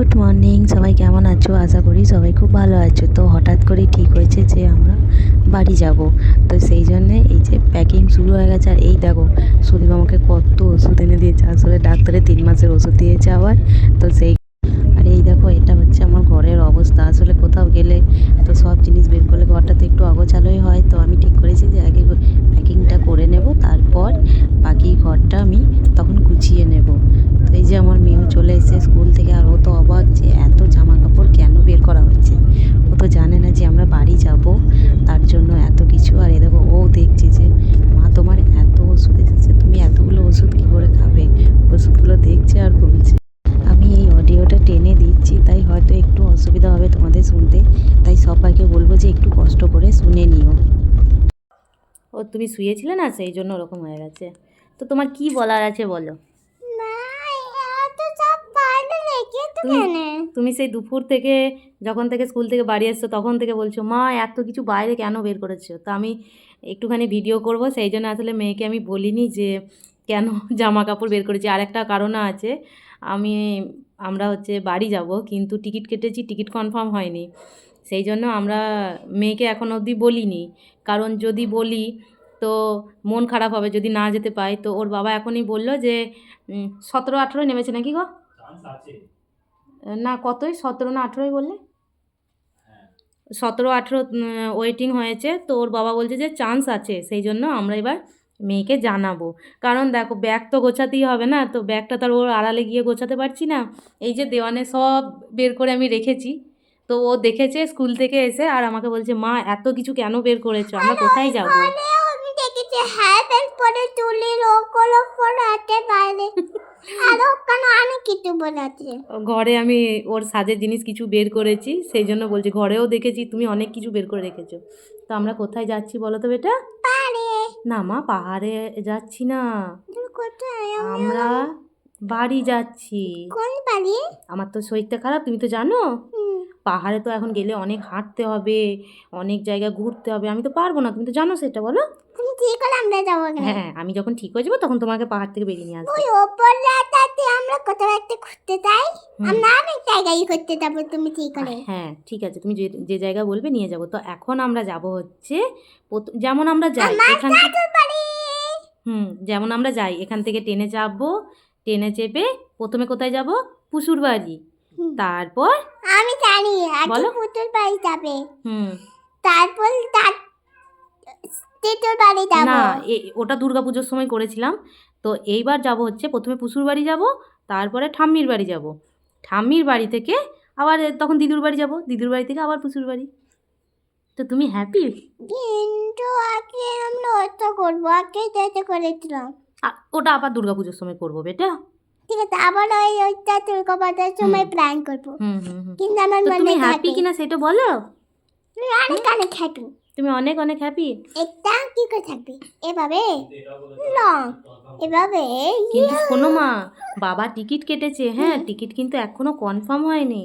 Good morning সবাই কেমন আছো? আশা করি সবাই খুব ভালো আছো। তো হঠাৎ করে ঠিক হয়েছে যে আমরা বাড়ি যাব। তো সেই জন্যে এই যে প্যাকিং শুরু হয়ে গেছে। আর এই দেখো, সুদীপ আমাকে কত ওষুধ এনে দিয়েছে। আসলে ডাক্তারে তিন মাসের ওষুধ দিয়েছে আবার। তো সেই আর এই দেখো, এটা হচ্ছে আমার ঘরের অবস্থা। আসলে কোথাও গেলে তো সব জিনিস বের করলে ঘরটা তো একটু অগোছালোই হয়। তো আমি ঠিক করেছি যে আগে প্যাকিংটা করে নেব। তারপর বাকি ঘরটা আমি তখন গুছিয়ে নেব তো এই যে আমার মেয়েও চলে এসেছে স্কুল থেকে আর ও তো অবাক যে এত জামা কাপড় কেন বের করা হচ্ছে? ও তো জানে না যে আমরা বাড়ি যাব, তার জন্য এত কিছু। আর এ দেখো, ও দেখছে যে, মা, তোমার এত ওষুধ এসেছে, তুমি এতগুলো ওষুধ কী করে খাবে? ওষুধগুলো দেখছে আর বলছে, আমি এই অডিওটা টেনে দিচ্ছি, তাই হয়তো একটু অসুবিধা হবে তোমাদের শুনতে। তাই সবাইকে বলব যে একটু কষ্ট করে শুনে নিও। ও, তুমি শুয়েছিলে না? সেই জন্য ওরকম হয়ে গেছে। তো তোমার কি বলার আছে বলো? তুমি তুমি সেই দুপুর থেকে যখন থেকে স্কুল থেকে বাড়ি এসছো তখন থেকে বলছো মা এত কিছু বাইরে কেন বের করেছ? তো আমি একটুখানি ভিডিও করব। সেই জন্য আসলে মেয়েকে আমি বলিনি যে কেন জামা কাপড় বের করেছি। আর একটা কারণও আছে আমি আমরা হচ্ছে বাড়ি যাব কিন্তু টিকিট কেটেছি টিকিট কনফার্ম হয়নি। সেই জন্য আমরা মেয়েকে এখন অবধি বলিনি। কারণ যদি বলি তো মন খারাপ হবে। যদি না যেতে পাই তো ওর বাবা এখনই বলল যে সতেরো আঠেরোই নেমেছে নাকি গো? না কতই? সতেরো না আঠেরোই বললে? সতেরো আঠেরো ওয়েটিং হয়েছে। তো ওর বাবা বলছে যে চান্স আছে সেই জন্য আমরা এবার মেয়েকে জানাব। কারণ দেখো ব্যাগ তো গোছাতেই হবে না তো ব্যাগটা তো আর ওর আড়ালে গিয়ে গোছাতে পারছি না। এই যে দেওয়ানে সব বের করে আমি রেখেছি। তো ও দেখেছে স্কুল থেকে এসে আর আমাকে বলছে মা এত কিছু কেন বের করেছ? আমরা কোথায় যাব? হ্যাঁ বেল্ট পরে চুলি লোকগুলো পরে আছে বাইরে কিছু বলেছে ঘরে আমি ওর সাজের জিনিস কিছু বের করেছি সেই জন্য বলছি ঘরেও দেখেছি তুমি অনেক কিছু বের করে রেখেছো। তো আমরা কোথায় যাচ্ছি বলো তো বেটা? না মা পাহাড়ে যাচ্ছি না। আমরা বাড়ি যাচ্ছি। কোন বাড়ি? আমার তো শরীরটা খারাপ তুমি তো জানো? পাহাড়ে তো এখন গেলে অনেক হাঁটতে হবে অনেক জায়গা ঘুরতে হবে আমি তো পারব না তুমি তো জানো সেটা বলো। ঠিক করে আমরা যাব হ্যাঁ আমি যখন ঠিক হয়ে যাব তখন তোমাকে পাহাড় থেকে বেরিয়ে নিয়ে আসব। ওই আমরা কোথাও একটা ঘুরতে যাই। আমরা অনেক জায়গায় ঘুরতে যাব তুমি ঠিক করে হ্যাঁ ঠিক আছে তুমি যে জায়গা বলবে নিয়ে যাব। তো এখন আমরা যাব হচ্ছে যেমন আমরা যাই এখান থেকে হুম যেমন আমরা যাই এখান থেকে ট্রেনে চাপবো ট্রেনে চেপে প্রথমে কোথায় যাব? পুষুর বাড়ি তারপর? আমি জানি আগে বলো। পুতুল বাড়ি যাবে। হুম তারপর তার তেতুর বাড়ি যাব? না ওটা দুর্গাপুজোর সময় করেছিলাম। তো এইবার যাব হচ্ছে প্রথমে পুষুর বাড়ি যাব তারপরে ঠাম্মির বাড়ি যাব। ঠাম্মির বাড়ি থেকে আবার তখন দিদুর বাড়ি যাব দিদুর বাড়ি থেকে আবার পুষুর বাড়ি। তো তুমি হ্যাপি কিন্তু আগে আমরা অত করব আগে যেতে করেছিলাম। ওটা আবার দুর্গাপুজোর সময় করব বেটা। ঠিক আছে আবার ওই ওইটা দুর্গা পূজার সময়। প্ল্যান করব। হুম হুম হুম। কিন্তু আমার মনে হ্যাপি কিনা সেটা বলো? অনেক অনেক হ্যাপি তুমি অনেক অনেক হ্যাপি একটা কি করে থাকবে? এভাবে? লং। এভাবে? কিন্তু শোনো মা বাবা টিকিট কেটেছে হ্যাঁ টিকিট কিন্তু এখনও কনফার্ম হয়নি।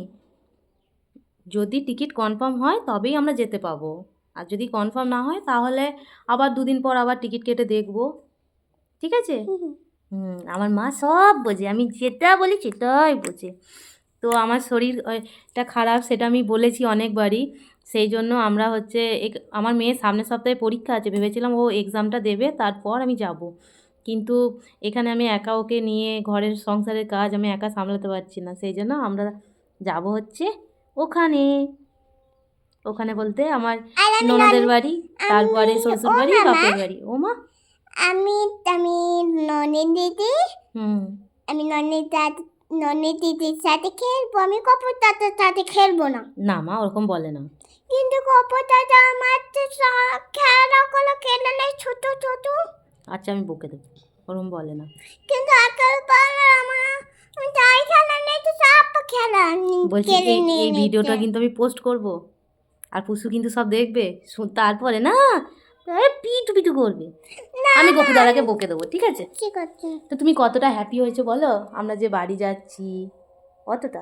যদি টিকিট কনফার্ম হয় তবেই আমরা যেতে পাবো। আর যদি কনফার্ম না হয় তাহলে আবার দুদিন পর আবার টিকিট কেটে দেখব। ঠিক আছে? হুম আমার মা সব বোঝে আমি যেটা বলি সেটাই বোঝে। তো আমার শরীরটা খারাপ সেটা আমি বলেছি অনেকবারই। সেই জন্য আমরা হচ্ছে আমার মেয়ের সামনের সপ্তাহে পরীক্ষা আছে ভেবেছিলাম ও এক্সামটা দেবে তারপর আমি যাব। কিন্তু এখানে আমি একা ওকে নিয়ে ঘরের সংসারের কাজ আমি একা সামলাতে পারছি না সেই জন্য আমরা যাব হচ্ছে ওখানে। ওখানে বলতে আমার ননদের বাড়ি তারপরে শ্বশুর বাড়ি বাপের বাড়ি। ও মা? আমি আমি ননের দিদি। হুম। আমি ননের দাদি ননের দিদির সাথে খেলব আমি কপুর দাদার সাথে খেলব না। না মা ওরকম বলে না। কিন্তু দাদা আমার তো সব খেলাগুলো খেলে নেই ছোট ছোট। আচ্ছা আমি বকে দেবো। ওরকম বলে না। কিন্তু আকাল বার আমার আমি যাই খেলা নেই তো সব খেলা বলছি এই ভিডিওটা কিন্তু আমি পোস্ট করব। আর পুষু কিন্তু সব দেখবে। তারপরে না পিটু পিটু করবে। আমি গপু দাদাকে বকে দেবো ঠিক আছে? ঠিক আছে তো তুমি কতটা হ্যাপি হয়েছো বলো? আমরা যে বাড়ি যাচ্ছি কতটা?